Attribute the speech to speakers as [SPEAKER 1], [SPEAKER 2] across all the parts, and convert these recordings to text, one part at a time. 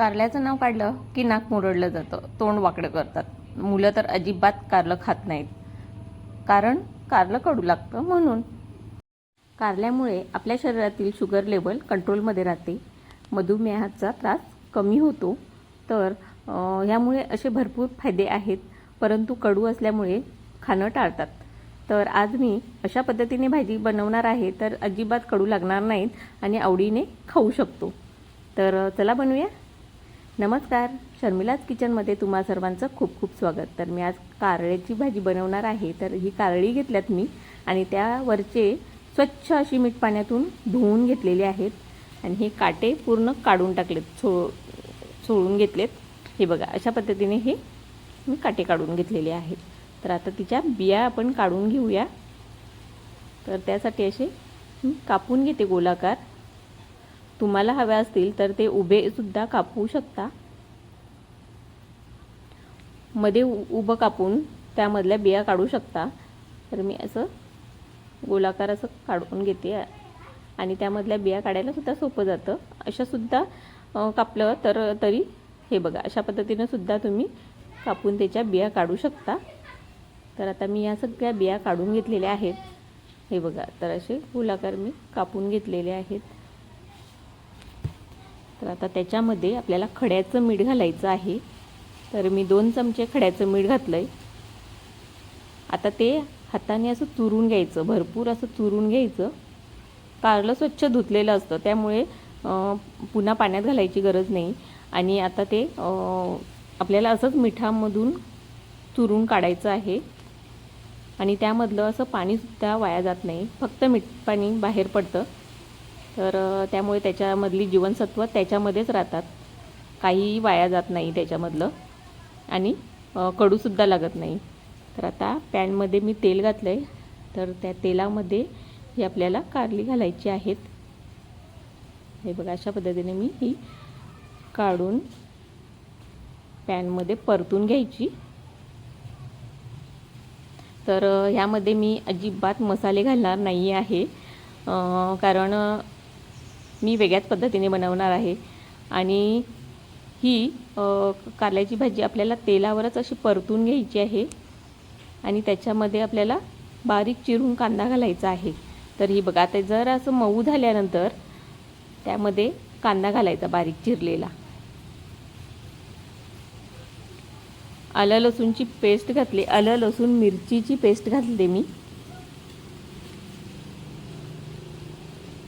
[SPEAKER 1] कारल्याचं नाव काढलं की नाक मुरडलं जातं. तोंड वाकडं करतात. मुलं तर अजिबात कारलं खात नाहीत. कारण कारलं कडू लागतं म्हणून. कारल्यामुळे आपल्या शरीरातील शुगर लेवल कंट्रोलमध्ये राहते. मधुमेहाचा त्रास कमी होतो. तर ह्यामुळे असे भरपूर फायदे आहेत. परंतु कडू असल्यामुळे खाणं टाळतात. तर आज मी अशा पद्धतीने भाजी बनवणार आहे तर अजिबात कडू लागणार नाहीत आणि आवडीने खाऊ शकतो. तर चला बनवूया. नमस्कार शर्मिलाज किचनमध्ये तुम्हा सर्वांचं खूप खूप स्वागत. तर मी आज कारळ्याची भाजी बनवणार आहे तर ही कारळी घेतल्यात मी आणि त्यावरचे स्वच्छ अशी मीठ पाण्यातून धुवून घेतलेली आहेत आणि हे काटे पूर्ण काढून टाकलेत सो सोडून घेतलेत. हे बघा अशा पद्धतीने हे मी काटे काढून घेतलेले आहेत. तर आता तिच्या बिया आपण काढून घेऊया. तर त्यासाठी असे कापून घेते गोलाकार. तुम्हाला हव्या असतील तर ते उभे सुद्धा कापू शकता. मध्ये उ- उभं कापून त्यामधल्या बिया काढू शकता. तर मी असं गोलाकार असं काढून घेते. आणि त्यामधल्या बिया काढायला सुद्धा सोपं जातं. अशा सुद्धा कापलं तर तरी हे बघा अशा पद्धतीनं सुद्धा तुम्ही कापून त्याच्या बिया काढू शकता. तर आता मी या सगळ्या बिया काढून घेतलेल्या आहेत. हे बघा तर असे गोलाकार मी कापून घेतलेले आहेत. तर आता त्याच्यामध्ये आपल्याला खड्याचं मीठ घालायचं आहे. तर मी दोन चमचे खड्याचं मीठ घातलं आहे आता ते हाताने असं चुरून घ्यायचं भरपूर असं चुरून घ्यायचं. कारलं स्वच्छ धुतलेलं असतं त्यामुळे पुन्हा पाण्यात घालायची गरज नाही. आणि आता ते आपल्याला असंच मिठामधून चुरून काढायचं आहे. आणि त्यामधलं असं पाणीसुद्धा वाया जात नाही. फक्त मीठ पाणी बाहेर पडतं. तर त्यामुळे त्याच्यामधली जीवनसत्व त्याच्यामध्येच राहतात. काहीही वाया जात नाही त्याच्यामधलं. आणि कडूसुद्धा लागत नाही. तर आता पॅनमध्ये मी तेल घातलं आहे तर त्या तेलामध्ये ही आपल्याला कारली घालायची आहेत. हे बघा अशा पद्धतीने मी ही काढून पॅनमध्ये परतून घ्यायची. तर ह्यामध्ये मी अजिबात मसाले घालणार नाही आहे. कारण मी वेगळ्याच पद्धतीने बनवणार आहे. आणि ही कारल्याची भाजी आपल्याला तेलावरच अशी परतून घ्यायची आहे. आणि त्याच्यामध्ये आपल्याला बारीक चिरून कांदा घालायचा आहे. तर ही बघा आता जर असं मऊ झाल्यानंतर त्यामध्ये कांदा घालायचा बारीक चिरलेला. आलं लसूणची पेस्ट घातली आलं लसूण मिरचीची पेस्ट घातली मी.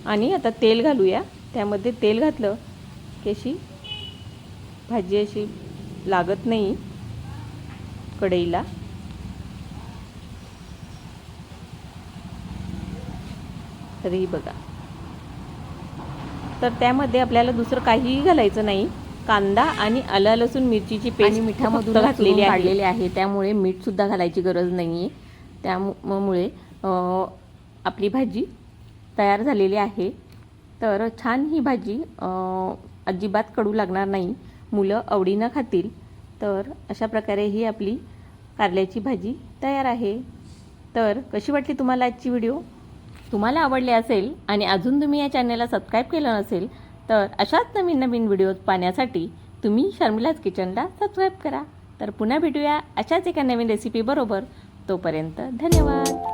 [SPEAKER 1] आणि आता तेल घालूया. त्यामध्ये तेल घातलं की अशी भाजी अशी लागत नाही कढईला. तरी बघा. तर त्यामध्ये आपल्याला दुसरं काहीही घालायचं नाही. कांदा आणि आलं लसूण मिरचीची पेस्ट मिठामधून घातलेली काढलेली आहे. त्यामुळे मीठ सुद्धा घालायची गरज नाही आहे त्यामुळे आपली भाजी तयार झालेली आहे. तर छान ही भाजी अजिबात कडू लागणार नाही. मुलं आवडीनं खातील. तर अशा प्रकारे ही आपली कारल्याची भाजी तयार आहे. तर कशी वाटली तुम्हाला आजची व्हिडिओ? तुम्हाला आवडले असेल आणि अजून तुम्ही या चॅनलला सबस्क्राईब केलं नसेल तर अशाच नवीन नवीन व्हिडिओज पाहण्यासाठी तुम्ही शर्मिलाज किचनला सबस्क्राईब करा. तर पुन्हा भेटूया अशाच एका नवीन रेसिपीबरोबर तोपर्यंत धन्यवाद.